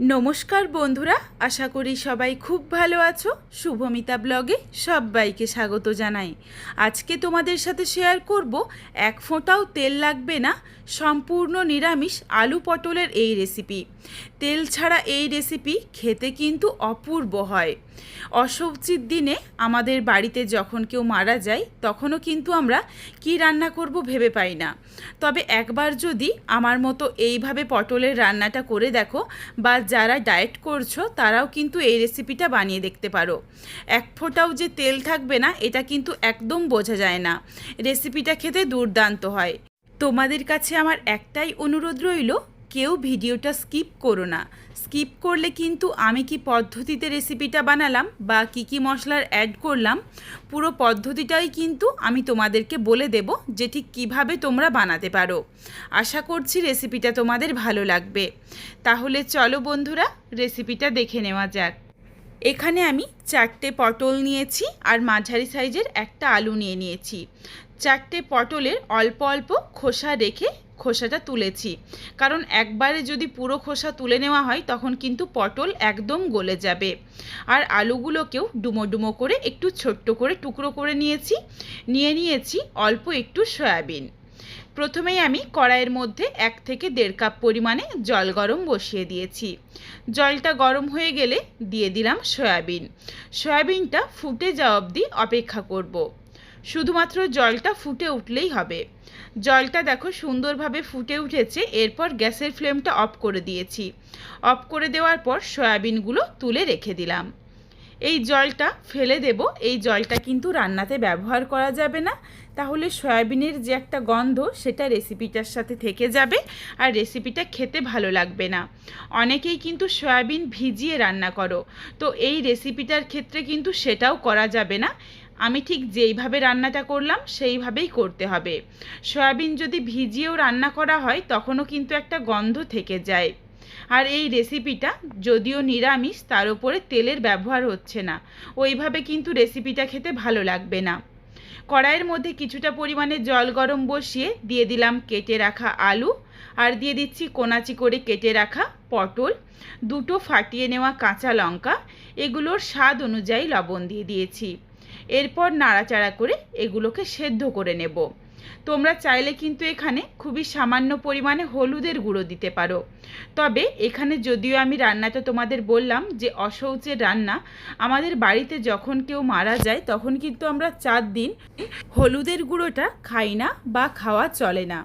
নমস্কার বন্ধুরা, আশা করি সবাই খুব ভালো আছো। শুভমিতা ব্লগে সবাইকে স্বাগত জানাই। আজকে তোমাদের সাথে শেয়ার করব, এক ফোঁটাও তেল লাগবে না, সম্পূর্ণ নিরামিষ আলু পটলের এই রেসিপি তেল ছাড়া এই রেসিপি খেতে কিন্তু অপূর্ব হয়। অসবজির দিনে আমাদের বাড়িতে যখন কেউ মারা যায়, তখনও কিন্তু আমরা কি রান্না করব ভেবে পাই না। তবে একবার যদি আমার মতো এইভাবে পটলের রান্নাটা করে দেখো, বা যারা ডায়েট করছ, তারাও কিন্তু এই রেসিপিটা বানিয়ে দেখতে পারো। এক ফোঁটাও যে তেল থাকবে না, এটা কিন্তু একদম বোঝা যায় না। রেসিপিটা খেতে দুর্দান্ত হয়। তোমাদের কাছে আমার একটাই অনুরোধ রইল কেউ ভিডিওটা স্কিপ করো না। স্কিপ করলে কিন্তু আমি কি পদ্ধতিতে রেসিপিটা বানালাম বা কি কি মশলার অ্যাড করলাম, পুরো পদ্ধতিটাই কিন্তু আমি তোমাদেরকে বলে দেব যে ঠিক কীভাবে তোমরা বানাতে পারো। আশা করছি রেসিপিটা তোমাদের ভালো লাগবে। তাহলে চলো বন্ধুরা রেসিপিটা দেখে নেওয়া যাক। এখানে আমি চারটে পটল নিয়েছি আর মাঝারি সাইজের একটা আলু নিয়ে নিয়েছি। চারটে পটলের অল্প অল্প খোসা রেখে খোসাটা তুলেছি। কারণ একবারে যদি পুরো খোসা তুলে নেওয়া হয়, তখন কিন্তু পটল একদম গলে যাবে। আর আলুগুলোকেও ডুমো ডুমো করে একটু ছোট্ট করে টুকরো করে নিয়েছি। নিয়ে নিয়েছি অল্প একটু সয়াবিন। প্রথমেই আমি কড়াইয়ের মধ্যে এক থেকে দেড় কাপ পরিমাণে জল গরম বসিয়ে দিয়েছি। জলটা গরম হয়ে গেলে দিয়ে দিলাম সয়াবিন। সয়াবিনটা ফুটে যাওয়া অবধি অপেক্ষা করব। শুধুমাত্র জলটা ফুটে উঠলেই হবে। জলটা দেখো সুন্দরভাবে ফুটে উঠেছে, এরপর গ্যাসের ফ্লেমটা অফ করে দিয়েছি। অফ করে দেওয়ার পর সয়াবিনগুলো তুলে রেখে দিলাম। এই জলটা ফেলে দেব, এই জলটা কিন্তু রান্নাতে ব্যবহার করা যাবে না। তাহলে সয়াবিনের যে একটা গন্ধ, সেটা রেসিপিটার সাথে থেকে যাবে আর রেসিপিটা খেতে ভালো লাগবে না। অনেকেই কিন্তু সয়াবিন ভিজিয়ে রান্না করো, তো এই রেসিপিটার ক্ষেত্রে কিন্তু সেটাও করা যাবে না। আমি ঠিক যেইভাবে রান্নাটা করলাম, সেইভাবেই করতে হবে। সয়াবিন যদি ভিজিয়েও রান্না করা হয়, তখনও কিন্তু একটা গন্ধ থেকে যায়। আর এই রেসিপিটা যদিও নিরামিষ, তার উপরে তেলের ব্যবহার হচ্ছে না। ওইভাবে কিন্তু রেসিপিটা খেতে ভালো লাগবে না। কড়াইয়ের মধ্যে কিছুটা পরিমাণে জল গরম বসিয়ে দিয়ে দিলাম কেটে রাখা আলু, আর দিয়ে দিচ্ছি কোনাচি করে কেটে রাখা পটল। দুটো ফাটিয়ে নেওয়া কাঁচা লঙ্কা, এগুলোর স্বাদ অনুযায়ী লবণ দিয়ে দিয়েছি। এরপর নাড়াচাড়া করে এগুলোকে সেদ্ধ করে নেব। তোমরা চাইলে কিন্তু এখানে খুবই সামান্য পরিমাণে হলুদের গুঁড়ো দিতে পারো। তবে এখানে যদিও আমি রান্নাটা তোমাদের বললাম যে অশৌচের রান্না, আমাদের বাড়িতে যখন কেউ মারা যায় তখন কিন্তু আমরা চার দিন হলুদের গুঁড়োটা খাই না বা খাওয়া চলে না।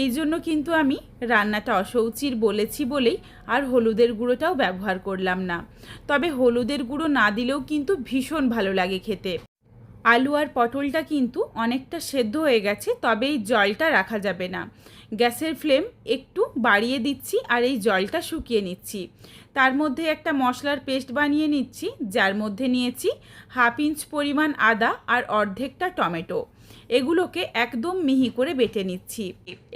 এই জন্য কিন্তু আমি রান্নাটা অশৌচির বলেছি বলেই আর হলুদের গুঁড়োটাও ব্যবহার করলাম না। তবে হলুদের গুঁড়ো না দিলেও কিন্তু ভীষণ ভালো লাগে খেতে। আলু আর পটলটা কিন্তু অনেকটা সেদ্ধ হয়ে গেছে তবে এই জলটা রাখা যাবে না। গ্যাসের ফ্লেম একটু বাড়িয়ে দিচ্ছি আর এই জলটা শুকিয়ে নিচ্ছি। তার মধ্যে একটা মশলার পেস্ট বানিয়ে নিচ্ছি, যার মধ্যে নিয়েছি হাফ ইঞ্চ পরিমাণ আদা আর অর্ধেকটা টমেটো। এগুলোকে একদম মিহি করে বেটে নিচ্ছি।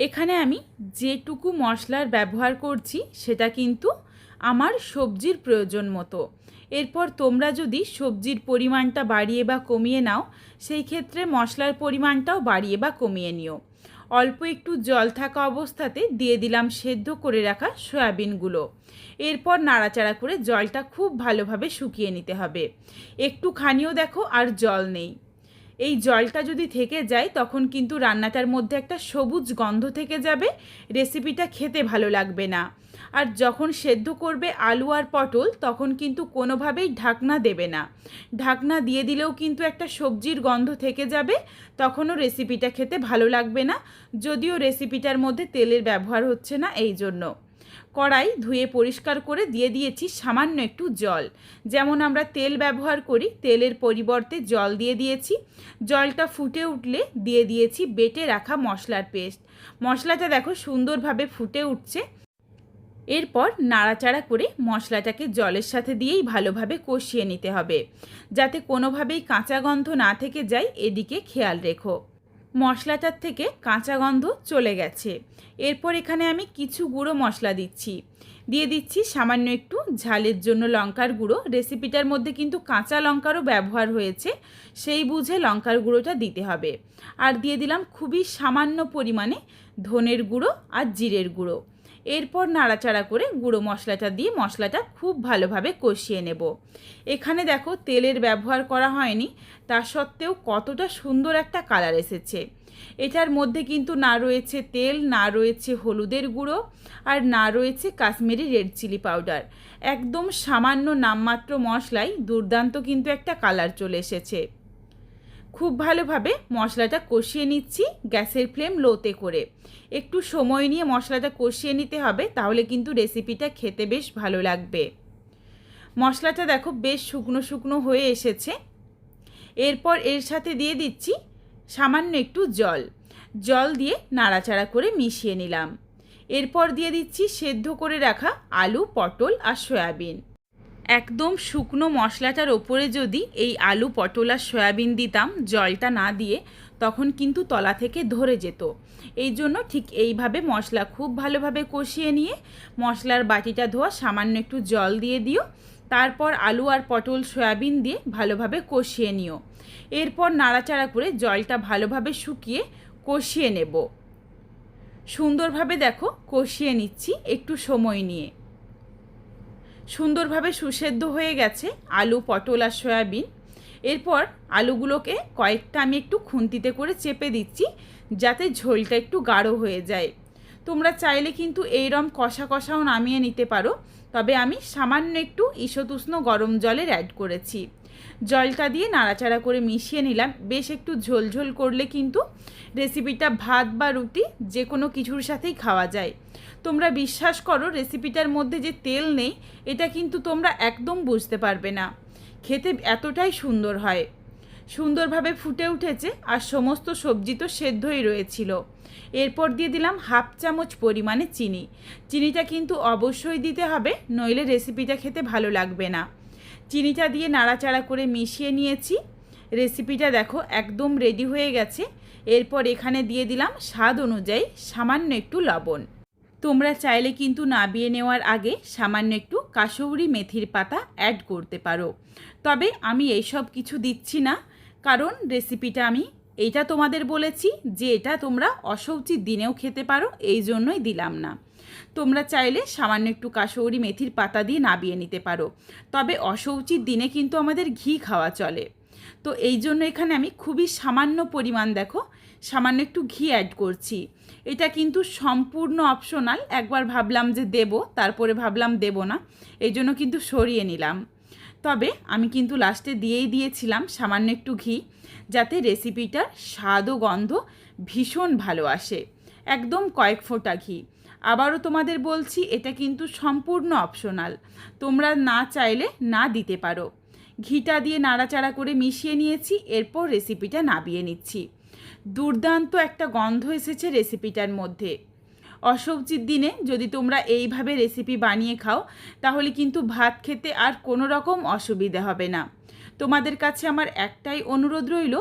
এখানে আমি যেটুকু মশলার ব্যবহার করছি, সেটা কিন্তু আমার সবজির প্রয়োজন মতো। এরপর তোমরা যদি সবজির পরিমাণটা বাড়িয়ে বা কমিয়ে নাও, সেই ক্ষেত্রে মশলার পরিমাণটাও বাড়িয়ে বা কমিয়ে নিও। অল্প একটু জল থাকা অবস্থাতে দিয়ে দিলাম সেদ্ধ করে রাখা সয়াবিনগুলো। এরপর নাড়াচাড়া করে জলটা খুব ভালোভাবে শুকিয়ে নিতে হবে। একটু খানিও দেখো আর জল নেই। এই জলটা যদি থেকে যায়, তখন কিন্তু রান্নাটার মধ্যে একটা সবুজ গন্ধ থেকে যাবে রেসিপিটা খেতে ভালো লাগবে না। আর যখন সেদ্ধ করবে আলু আর পটল, তখন কিন্তু কোনোভাবেই ঢাকনা দেবে না। ঢাকনা দিয়ে দিলেও কিন্তু একটা সবজির গন্ধ থেকে যাবে, তখনও রেসিপিটা খেতে ভালো লাগবে না। যদিও রেসিপিটার মধ্যে তেলের ব্যবহার হচ্ছে না, এই জন্য। কড়াই ধুয়ে পরিষ্কার করে দিয়ে দিয়েছি সামান্য একটু জল। যেমন আমরা তেল ব্যবহার করি, তেলের পরিবর্তে জল দিয়ে দিয়েছি। জলটা ফুটে উঠলে দিয়ে দিয়েছি বেটে রাখা মশলার পেস্ট। মশলাটা দেখো সুন্দরভাবে ফুটে উঠছে। এরপর নাড়াচাড়া করে মশলাটাকে জলের সাথে দিয়েই ভালোভাবে কষিয়ে নিতে হবে। যাতে কোনোভাবেই কাঁচা গন্ধ না থেকে যায়, এদিকে খেয়াল রেখো। মশলাটার থেকে কাঁচা গন্ধ চলে গেছে। এরপর এখানে আমি কিছু গুঁড়ো মশলা দিচ্ছি। দিয়ে দিচ্ছি সামান্য একটু ঝালের জন্য লঙ্কার গুঁড়ো। রেসিপিটার মধ্যে কিন্তু কাঁচা লঙ্কারও ব্যবহার হয়েছে, সেই বুঝে লঙ্কার গুঁড়োটা দিতে হবে। আর দিয়ে দিলাম খুবই সামান্য পরিমাণে ধনের গুঁড়ো আর জিরের গুঁড়ো। এরপর নাড়াচাড়া করে গুঁড়ো মশলাটা দিয়ে মশলাটা খুব ভালোভাবে কষিয়ে নেব। এখানে দেখো তেলের ব্যবহার করা হয়নি, তা সত্ত্বেও কতটা সুন্দর একটা কালার এসেছে। এটার মধ্যে কিন্তু না রয়েছে তেল, না রয়েছে হলুদের গুঁড়ো, আর না রয়েছে কাশ্মীরি রেড চিলি পাউডার। একদম সামান্য নামমাত্র মশলাই দুর্দান্ত কিন্তু একটা কালার চলে এসেছে। খুব ভালোভাবে মশলাটা কষিয়ে নিচ্ছি গ্যাসের ফ্লেম লোতে করে। একটু সময় নিয়ে মশলাটা কষিয়ে নিতে হবে, তাহলে কিন্তু রেসিপিটা খেতে বেশ ভালো লাগবে। মশলাটা দেখো বেশ শুকনো শুকনো হয়ে এসেছে। এরপর এর সাথে দিয়ে দিচ্ছি সামান্য একটু জল। জল দিয়ে নাড়াচাড়া করে মিশিয়ে নিলাম। এরপর দিয়ে দিচ্ছি সেদ্ধ করে রাখা আলু, পটল আর সয়াবিন। একদম শুকনো মশলাটার ওপরে যদি এই আলু, পটল আর সয়াবিন দিতাম, জলটা না দিয়ে, তখন কিন্তু তলা থেকে ধরে যেত। এই জন্য ঠিক এইভাবে মশলা খুব ভালোভাবে কষিয়ে নিয়ে, মশলার বাটিটা ধোয়া, সামান্য একটু জল দিয়ে দিও। তারপর আলু আর পটল, সয়াবিন দিয়ে ভালোভাবে কষিয়ে নিও। এরপর নাড়াচাড়া করে জলটা ভালোভাবে শুকিয়ে কষিয়ে নেব। সুন্দরভাবে দেখো, কষিয়ে নিচ্ছি একটু সময় নিয়ে। সুন্দরভাবে সুসেদ্ধ হয়ে গেছে আলু, পটল আর সয়াবিন। এরপর আলুগুলোকে কয়েকটা আমি একটু খুন্তিতে করে চেপে দিচ্ছি, যাতে ঝোলটা একটু গাঢ় হয়ে যায়। তোমরা চাইলে কিন্তু এইরম কষা কষাও নামিয়ে নিতে পারো, তবে আমি সামান্য একটু ঈষতুষ্ণ গরম জলের অ্যাড করেছি। জলটা দিয়ে নাড়াচাড়া করে মিশিয়ে নিলাম। বেশ একটু ঝোলঝোল করলে কিন্তু রেসিপিটা ভাত বা রুটি যে কোনো কিছুর সাথেই খাওয়া যায়। তোমরা বিশ্বাস করো, রেসিপিটার মধ্যে যে তেল নেই, এটা কিন্তু তোমরা একদম বুঝতে পারবে না। খেতে এতটাই সুন্দর হয়। সুন্দরভাবে ফুটে উঠেছে আর সমস্ত সবজি তো সেদ্ধই রয়েছিল। এরপর দিয়ে দিলাম হাফ চামচ পরিমাণে চিনি। চিনিটা কিন্তু অবশ্যই দিতে হবে, নইলে রেসিপিটা খেতে ভালো লাগবে না। চিনিটা দিয়ে নাড়াচাড়া করে মিশিয়ে নিয়েছি। রেসিপিটা দেখো একদম রেডি হয়ে গেছে। এরপর এখানে দিয়ে দিলাম স্বাদ অনুযায়ী সামান্য একটু লবণ। তোমরা চাইলে কিন্তু নাবিয়ে নেওয়ার আগে সামান্য একটু কাসৌরি মেথির পাতা অ্যাড করতে পারো। তবে আমি এইসব কিছু দিচ্ছি না, কারণ রেসিপিটা আমি এটা তোমাদের বলেছি যে এটা তোমরা অসৌচির দিনেও খেতে পারো, এই জন্যই দিলাম না। তোমরা চাইলে সামান্য একটু কাসৌরি মেথির পাতা দিয়ে নাবিয়ে নিতে পারো। তবে অসৌচির দিনে কিন্তু আমাদের ঘি খাওয়া চলে। তো এই জন্য এখানে আমি খুবই সামান্য পরিমাণ দেখো, সামান্য একটু ঘি অ্যাড করছি। এটা কিন্তু সম্পূর্ণ অপশনাল একবার ভাবলাম যে দেব, তারপরে ভাবলাম দেব না। এই জন্য কিন্তু সরিয়ে নিলাম। তবে আমি কিন্তু লাস্টে দিয়েই দিয়েছিলাম সামান্য একটু ঘি, যাতে রেসিপিটার স্বাদ ও গন্ধ ভীষণ ভালো আসে। একদম কয়েক ফোঁটা ঘি। আবারও তোমাদের বলছি, এটা কিন্তু সম্পূর্ণ অপশনাল তোমরা না চাইলে না দিতে পারো। ঘিটা দিয়ে নাড়াচাড়া করে মিশিয়ে নিয়েছি, এরপর রেসিপিটা নাবিয়ে নিচ্ছি। দুর্দান্ত একটা গন্ধ এসেছে রেসিপিটার মধ্যে। অসবজির দিনে যদি তোমরা এইভাবে রেসিপি বানিয়ে খাও, তাহলে কিন্তু ভাত খেতে আর কোনো রকম অসুবিধা হবে না। তোমাদের কাছে আমার একটাই অনুরোধ রইল,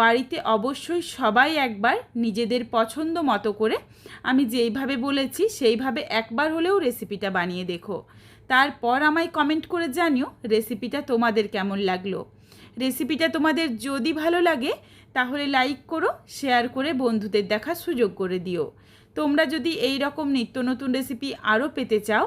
বাড়িতে অবশ্যই সবাই একবার নিজেদের পছন্দ মতো করে, আমি যেইভাবে বলেছি সেইভাবে একবার হলেও রেসিপিটা বানিয়ে দেখো। তারপর আমায় কমেন্ট করে জানিও রেসিপিটা তোমাদের কেমন লাগল। রেসিপিটা তোমাদের যদি ভালো লাগে, তাহলে লাইক করো শেয়ার করে বন্ধুদের দেখার সুযোগ করে দিও। তোমরা যদি এই রকম নিত্য নতুন রেসিপি আরও পেতে চাও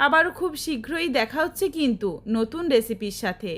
আবারও খুব শীঘ্রই দেখা হচ্ছে কিন্তু নতুন রেসিপির সাথে।